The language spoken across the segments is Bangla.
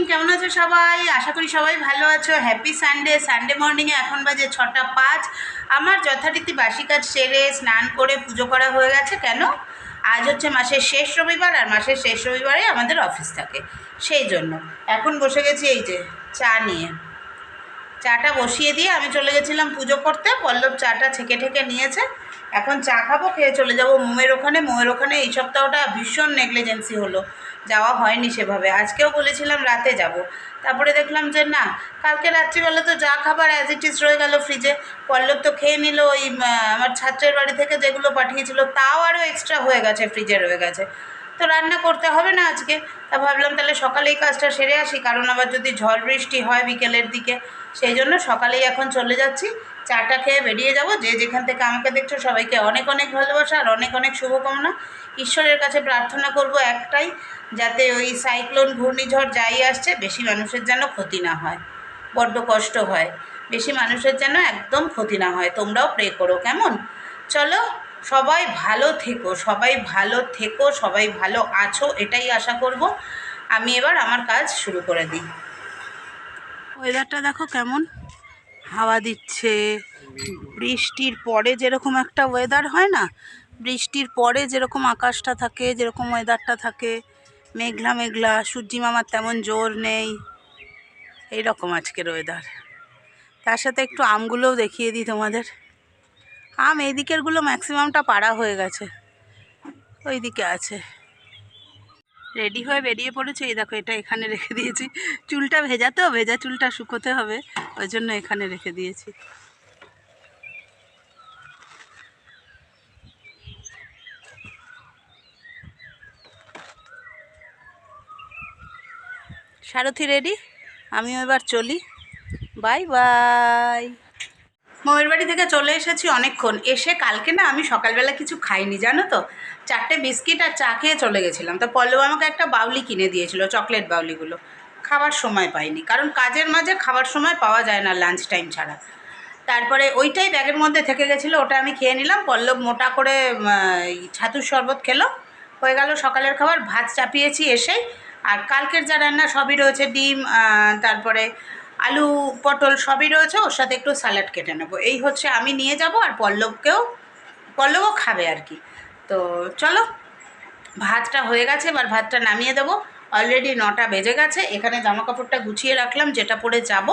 মর্নিং, কেমন আছো সবাই? আশা করি সবাই ভালো আছো। হ্যাপি সানডে সানডে মর্নিংয়ে এখন বাজে ছটা পাঁচ। আমার যথারীতি বাসি কাজ সেরে স্নান করে পুজো করা হয়ে গেছে। কেন? আজ হচ্ছে মাসের শেষ রবিবার আর মাসের শেষ রবিবারে আমাদের অফিস থাকে। সেই জন্য। এখন বসে গেছি এই যে চা নিয়ে। চাটা বসিয়ে দিয়ে আমি চলে গেছিলাম পুজো করতে। পল্লব চাটা ছেঁকে ঠেকে নিয়েছে। এখন চা খাব, খেয়ে চলে যাব মোমের ওখানে। মোমের ওখানে এই সপ্তাহটা ভীষণ নেগলিজেন্সি হলো। যাওয়া হয়নি সেভাবে। আজকেও বলেছিলাম রাতে যাব। তারপরে দেখলাম যে না, কালকে রাত্রিবেলা তো যা খাবার অ্যাজ ইট ইজ রয়ে গেল ফ্রিজে পল্লব তো খেয়ে নিল ওই আমার ছাত্রের বাড়ি থেকে যেগুলো পাঠিয়েছিল, তাও আরও এক্সট্রা হয়ে গেছে ফ্রিজে রয়ে গেছে। তো রান্না করতে হবে না আজকে। তা ভাবলাম তাহলে সকালেই কাজটা সেরে আসি, কারণ আবার যদি ঝড় বৃষ্টি হয় বিকেলের দিকে, সেই জন্য সকালেই এখন চলে যাচ্ছি। চাটা খেয়ে বেরিয়ে যাব। যে যেখান থেকে আমাকে দেখছ সবাইকে অনেক অনেক ভালোবাসা আর অনেক অনেক শুভকামনা। ঈশ্বরের কাছে প্রার্থনা করব একটাই, যাতে ওই সাইক্লোন ঘূর্ণিঝড় যাই আসছে, বেশি মানুষের যেন ক্ষতি না হয়। বড্ড কষ্ট হয়। বেশি মানুষের যেন একদম ক্ষতি না হয়। তোমরাও প্রে করো, কেমন? চলো, সবাই ভালো থেকো, সবাই ভালো থেকো, সবাই ভালো আছো, এটাই আশা করব। আমি এবার আমার কাজ শুরু করে দিই। ওয়েদারটা দেখো কেমন? হাওয়া দিচ্ছে। বৃষ্টির পরে যেরকম একটা ওয়েদার হয় না? বৃষ্টির পরে যেরকম আকাশটা থাকে, যেরকম ওয়েদারটা থাকে, মেঘলা মেঘলা, সূর্যি মামার তেমন জোর নেই এই রকম আজকের ওয়েদার তার সাথে একটু আমগুলোও দেখিয়ে দিই তোমাদের। আম এই দিকেরগুলো ম্যাক্সিমামটা পাড়া হয়ে গেছে। ওই দিকে আছে। রেডি হয়ে বেরিয়ে পড়েছে। এই দেখো, এটা এখানে রেখে দিয়েছি। চুলটা ভেজাতেও ভেজা চুলটা শুকোতে হবে। ওই জন্য এখানে রেখে দিয়েছি। সারথি রেডি? আমিও এবার চলি। Bye bye. ময়ের বাড়ি থেকে চলে এসেছি অনেকক্ষণ। এসে কালকে না আমি সকালবেলা কিছু খাইনি, জানো তো? চারটে বিস্কিট আর চা খেয়ে চলে গেছিলাম। তো পল্লব আমাকে একটা বাউলি কিনে দিয়েছিল, চকলেট বাউলিগুলো। খাবার সময় পাইনি। কারণ কাজের মাঝে খাবার সময় পাওয়া যায় না লাঞ্চ টাইম ছাড়া। তারপরে ওইটাই ব্যাগের মধ্যে থেকে গেছিল, ওটা আমি খেয়ে নিলাম। পল্লব মোটা করে ছাতুর শরবত খেলো। হয়ে গেল সকালের খাবার, ভাত চাপিয়েছি এসেই। আর কালকের যা রান্না সবই রয়েছে, ডিম তারপরে আলু, পটল সবই রয়েছে। ওর সাথে একটু স্যালাড কেটে নেব। এই হচ্ছে আমি নিয়ে যাব আর পল্লবকেও, পল্লবও খাবে আর কি। তো চলো, ভাতটা হয়ে গেছে, এবার ভাতটা নামিয়ে দেবো। অলরেডি নটা বেজে গেছে, এখানে জামা কাপড়টা গুছিয়ে রাখলাম, যেটা পরে যাব।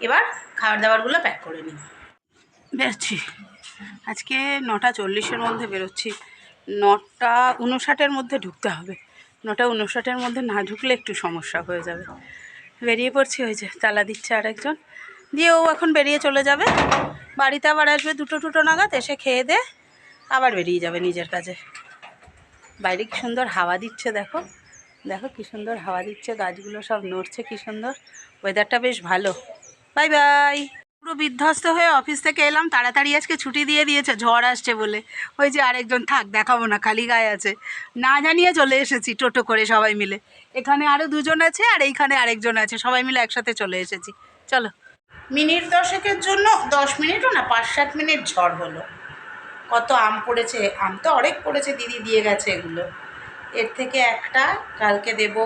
এবার খাবার দাবারগুলো প্যাক করে নিই। বেরোচ্ছি। আজকে নটা চল্লিশের মধ্যে বেরোচ্ছি। নটা উনষাটের মধ্যে ঢুকতে হবে। নটা উনষাটের মধ্যে না ঢুকলে একটু সমস্যা হয়ে যাবে। বেরিয়ে পড়ছি ওই যে, তালা দিচ্ছে আরেকজন। দিয়ে ও এখন বেরিয়ে চলে যাবে। বাড়িতে আবার আসবে দুটো টুটো নাগাদ, এসে খেয়ে দে, আবার বেরিয়ে যাবে নিজের কাজে। বাইরে কি সুন্দর হাওয়া দিচ্ছে দেখো। দেখো কি সুন্দর হাওয়া দিচ্ছে, গাছগুলো সব নড়ছে, কি সুন্দর। ওয়েদারটা বেশ ভালো। বাই বাই পুরো বিধ্বস্ত হয়ে অফিস থেকে এলাম, তাড়াতাড়ি আজকে ছুটি দিয়ে দিয়েছে, ঝড় আসছে বলে। ওই যে আরেকজন থাক, দেখাবো না, খালি গায়ে আছে। না জানিয়ে চলে এসেছি, টোটো করে সবাই মিলে। এখানে আরও দুজন আছে আর এইখানে আরেকজন আছে, সবাই মিলে একসাথে চলে এসেছি। চলো। মিনিট দশেকের জন্য, দশ মিনিটও না, পাঁচ সাত মিনিট ঝড় হলো। কত আম পড়েছে, আম তো অনেক পড়েছে, দিদি দিয়ে গেছে এগুলো। এর থেকে একটা কালকে দেব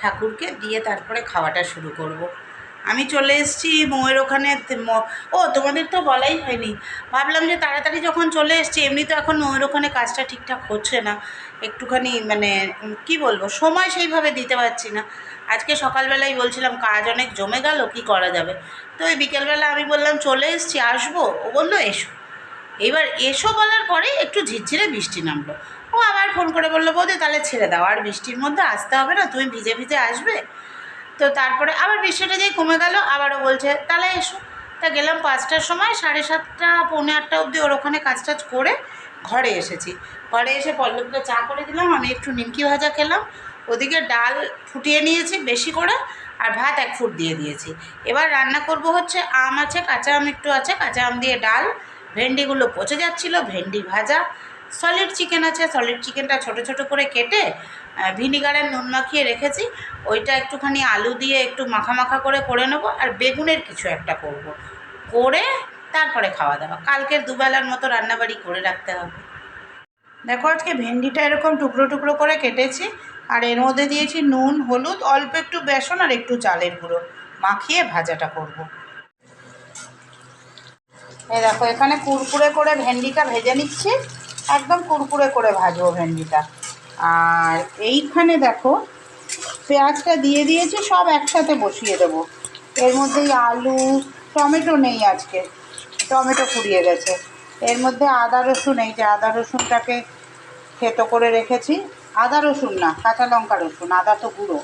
ঠাকুরকে, দিয়ে তারপরে খাওয়াটা শুরু করব। আমি চলে এসেছি ময়ের ওখানে ও তোমাদের তো বলাই হয়নি। ভাবলাম যে তাড়াতাড়ি যখন চলে এসেছি, এমনি তো এখন ময়ের ওখানে কাজটা ঠিকঠাক হচ্ছে না। একটুখানি মানে কি বলব, সময় সেইভাবে দিতে পারছি না। আজকে সকালবেলাই বলছিলাম, কাজ অনেক জমে গেল, কি করা যাবে? তো ওই বিকেলবেলা আমি বললাম, চলে এসেছি, আসব? ও বলল, এসো। এবার এসো বলার পরে একটু ঝিরঝিরে বৃষ্টি নামলো। ও আবার ফোন করে বলল, বৌদি, তাহলে ছেড়ে দাও, আর বৃষ্টির মধ্যে আসতে হবে না, তুমি ভিজে ভিজে আসবে। তো তারপরে আবার বৃষ্টিটা যেই কমে গেল আবারও বলছে, তাহলে এসো। তা গেলাম পাঁচটার সময়, সাড়ে সাতটা, পৌনে আটটা অবধি ওর ওখানে কাজ টাজ করে ঘরে এসেছি। ঘরে এসে পল্লবকে চা করে দিলাম, আমি একটু নিমকি ভাজা খেলাম, ওদিকে ডাল ফুটিয়ে নিয়েছি বেশি করে, আর ভাত এক ফুট দিয়ে দিয়েছি। এবার রান্না করব হচ্ছে আম আছে, কাঁচা আম একটু আছে, কাঁচা আম দিয়ে ডাল, ভেন্ডিগুলো পচে যাচ্ছিল, ভেন্ডি ভাজা সলিড চিকেন আছে সলিড চিকেনটা ছোট ছোট করে কেটে ভিনিগারের নুন মাখিয়ে রেখেছি। ওইটা একটুখানি আলু দিয়ে একটু মাখা মাখা করে করে নেব, আর বেগুনের কিছু একটা করব। করে তারপরে খাওয়া দাওয়া। কালকের দুবেলার মতো রান্নাবাড়ি করে রাখতে হবে। দেখো আজকে ভেন্ডিটা এরকম টুকরো টুকরো করে কেটেছি, আর এর মধ্যে দিয়েছি নুন, হলুদ, অল্প একটু বেসন আর একটু চালের গুঁড়ো। মাখিয়ে ভাজাটা করব। এই দেখো, এখানে কুরকুরে করে ভেন্ডিটা ভেজে নিচ্ছি। একদম কুরকুরে করে ভাজবো ভেন্ডিটা। আর এইখানে দেখো, পেঁয়াজটা দিয়ে দিয়েছি, সব একসাথে বসিয়ে দেবো। এর মধ্যেই আলু, টমেটো নেই আজকে, টমেটো ফুরিয়ে গেছে। এর মধ্যে আদা রসুন, এই যে আদা রসুনটাকে থেতো করে রেখেছি। আদা রসুন না, কাঁচা লঙ্কা রসুন, আদা তো গুঁড়ো।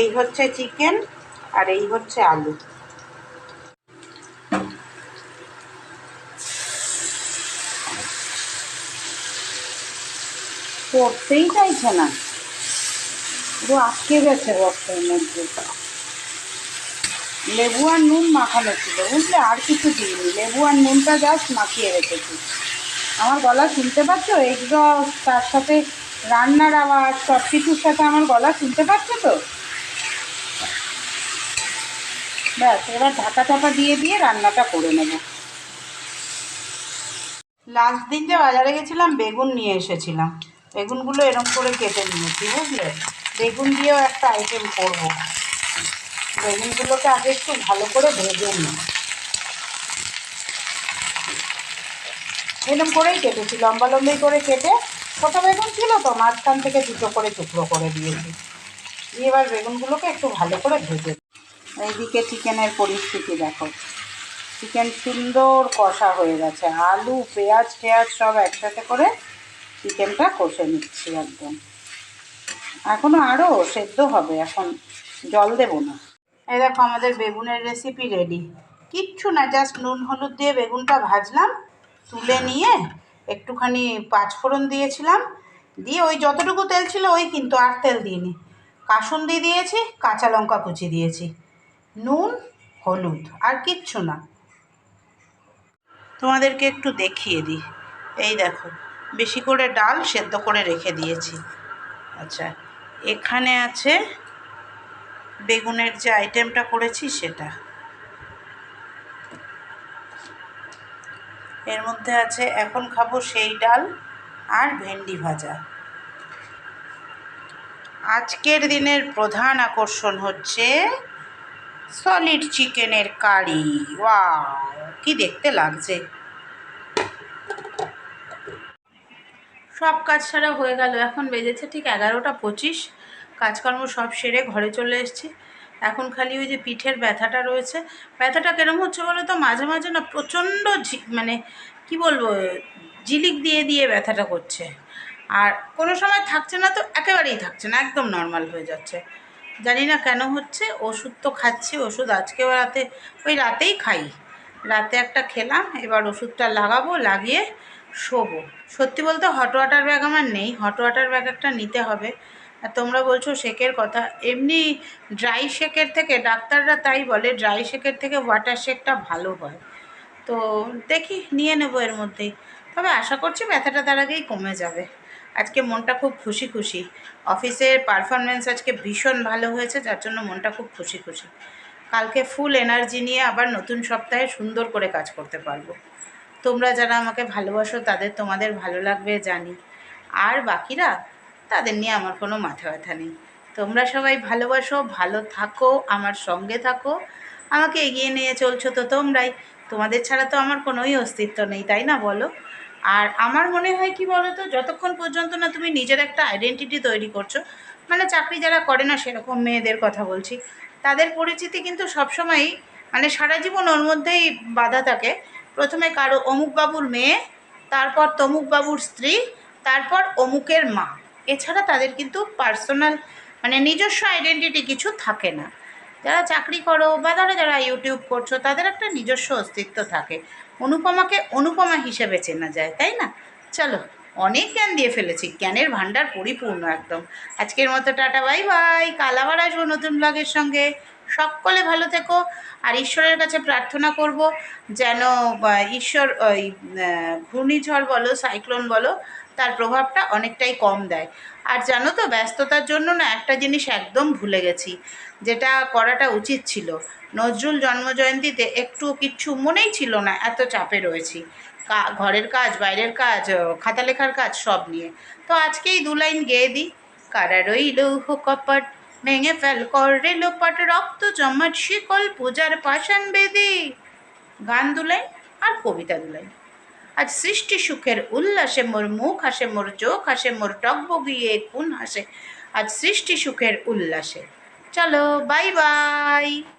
এই হচ্ছে চিকেন, আর এই হচ্ছে আলু। পড়তেই চাইছে না। পুরো আটকে গেছে বস্তার মধ্যে। লেবু আর নুন মাখানো ছিল, বুঝলে? আর কিছু দিইনি। লেবু আর নুনটা জাস্ট মাখিয়ে রেখেছি। আমার গলা শুনতে পাচ্ছ? এগরস তার সাথে রান্নার আওয়াজ সব কিছুর সাথে আমার গলা শুনতে পাচ্ছ তো? ব্যাস, এবার ঢাকা চাপা দিয়ে দিয়ে রান্নাটা করে নেব। লাস্ট দিন যে বাজারে গেছিলাম, বেগুন নিয়ে এসেছিলাম। বেগুনগুলো এরম করে কেটে নিয়েছি বুঝলে? বেগুন দিয়েও একটা আইটেম করব। বেগুনগুলোকে আগে একটু ভালো করে ভেজে নিই। এরকম করেই কেটেছি, লম্বা লম্বি করে কেটে ছোটো বেগুন ছিল তো, মাঝখান থেকে দুটো করে টুকরো করে দিয়েছি। দিয়ে এবার বেগুনগুলোকে একটু ভালো করে ভেজে। এইদিকে চিকেনের পরিস্থিতি দেখো। চিকেন সুন্দর কষা হয়ে গেছে। আলু, পেঁয়াজ, টেয়াজ সব একসাথে করে চিকেনটা কষে নিচ্ছি একদম। এখনও আরও সেদ্ধ হবে, এখন জল দেবো না। এই দেখো আমাদের বেগুনের রেসিপি রেডি কিচ্ছু না জাস্ট নুন হলুদ দিয়ে বেগুনটা ভাজলাম, তুলে নিয়ে একটুখানি পাঁচফোড়ন দিয়েছিলাম। দিয়ে ওই যতটুকু তেল ছিল ওই কিন্তু আর তেল দিইনি। কাসুন্দি দিয়েছি, কাঁচা লঙ্কা কুচি দিয়েছি। নুন, হলুদ, আর কিচ্ছু না। তোমাদেরকে একটু দেখিয়ে দিই। এই দেখো বেশি করে ডাল সেদ্ধ করে রেখে দিয়েছি। আচ্ছা এখানে আছে বেগুনের যে আইটেমটা করেছি সেটা। এর মধ্যে আছে এখন খাব সেই ডাল আর ভেন্ডি ভাজা। আজকের দিনের প্রধান আকর্ষণ হচ্ছে সলিড চিকেনের কারি। ওয়াও কি দেখতে লাগছে। সব কাজ সারা হয়ে গেল। এখন বেজেছে ঠিক এগারোটা পঁচিশ। কাজকর্ম সব সেরে ঘরে চলে এসেছি। এখন খালি ওই যে পিঠের ব্যথাটা রয়েছে। ব্যথাটা কেরম হচ্ছে বলো তো মাঝে মাঝে না প্রচণ্ড মানে কি বলব? জিলিক দিয়ে দিয়ে ব্যথাটা করছে। আর কোনো সময় থাকছে না তো একেবারেই থাকছে না, একদম নর্মাল হয়ে যাচ্ছে। জানি না কেন হচ্ছে, ওষুধ তো খাচ্ছি, ওষুধ আজকেও রাতে ওই রাতেই খাই। রাতে একটা খেলাম, এবার ওষুধটা লাগাবো, লাগিয়ে শোবো। সত্যি বলতে হট ওয়াটার ব্যাগ আমার নেই। হট ওয়াটার ব্যাগ একটা নিতে হবে। আর তোমরা বলছো শেকের কথা। এমনি ড্রাই শেকের থেকে ডাক্তাররা তাই বলে ড্রাই শেকের থেকে ওয়াটার শেকটা ভালো হয়। তো দেখি, নিয়ে নেব এর মধ্যেই তবে আশা করছি ব্যথাটা তার আগেই কমে যাবে। আজকে মনটা খুব খুশি খুশি। অফিসের পারফরমেন্স আজকে ভীষণ ভালো হয়েছে, যার জন্য মনটা খুব খুশি খুশি। কালকে ফুল এনার্জি নিয়ে আবার নতুন সপ্তাহে সুন্দর করে কাজ করতে পারব। তোমরা যারা আমাকে ভালোবাসো, তাদের তোমাদের ভালো লাগবে জানি। আর বাকিরা, তাদের নিয়ে আমার কোনো মাথা ব্যথা নেই। তোমরা সবাই ভালোবাসো, ভালো থাকো, আমার সঙ্গে থাকো। আমাকে এগিয়ে নিয়ে চলছো তো তোমরাই। তোমাদের ছাড়া তো আমার কোনোই অস্তিত্ব নেই, তাই না বলো? আর আমার মনে হয় কি বলো তো যতক্ষণ পর্যন্ত না তুমি নিজের একটা আইডেন্টিটি তৈরি করছ মানে চাকরি যারা করে না, সেরকম মেয়েদের কথা বলছি, তাদের পরিচিতি কিন্তু সবসময়ই মানে সারা জীবন ওর মধ্যেই বাধা থাকে। প্রথমে কারও অমুক বাবুর মেয়ে, তারপর তমুক বাবুর স্ত্রী, তারপর অমুকের মা। এছাড়া তাদের কিন্তু পার্সোনাল মানে নিজস্ব আইডেন্টিটি কিছু থাকে না। যারা চাকরি করো বা ধরো যারা ইউটিউব করছ, তাদের একটা নিজস্ব অস্তিত্ব থাকে। অনুপমাকে অনুপমা হিসেবে চেনা যায়, তাই না? চলো, অনেক জ্ঞান দিয়ে ফেলেছি। জ্ঞানের ভাণ্ডার পরিপূর্ণ একদম। আজকের মতো টাটা, বাই বাই। কাল আবার আসব নতুন ব্লগের সঙ্গে। সকলে ভালো থেকো আর ঈশ্বরের কাছে প্রার্থনা করব যেন ঈশ্বর ওই ঘূর্ণিঝড় বলো, সাইক্লোন বলো, তার প্রভাবটা অনেকটাই কম দেয়। আর জানো তো, ব্যস্ততার জন্য না একটা জিনিস একদম ভুলে গেছি, যেটা করাটা উচিত ছিল। নজরুল জন্মজয়ন্তীতে একটু কিচ্ছু মনেই ছিল না, এত চাপে রয়েছি। ঘরের কাজ, বাইরের কাজ খাতা লেখার কাজ সব নিয়ে। তো আজকেই দু লাইন গেয়ে দিই, কারা রইল কপট ভেঙে ফেল কর রেলোপাট রক্ত জমাট, শিকল পূজার পাষাণ বেদি। গান দুলাই আর কবিতা দুলাই। আজ সৃষ্টি সুখের উল্লাসে মোর মুখ হাসে মোর চোখ হাসে মোর টকবগিয়ে কোন হাসে আজ সৃষ্টি সুখের উল্লাসে। চলো, বাই বাই।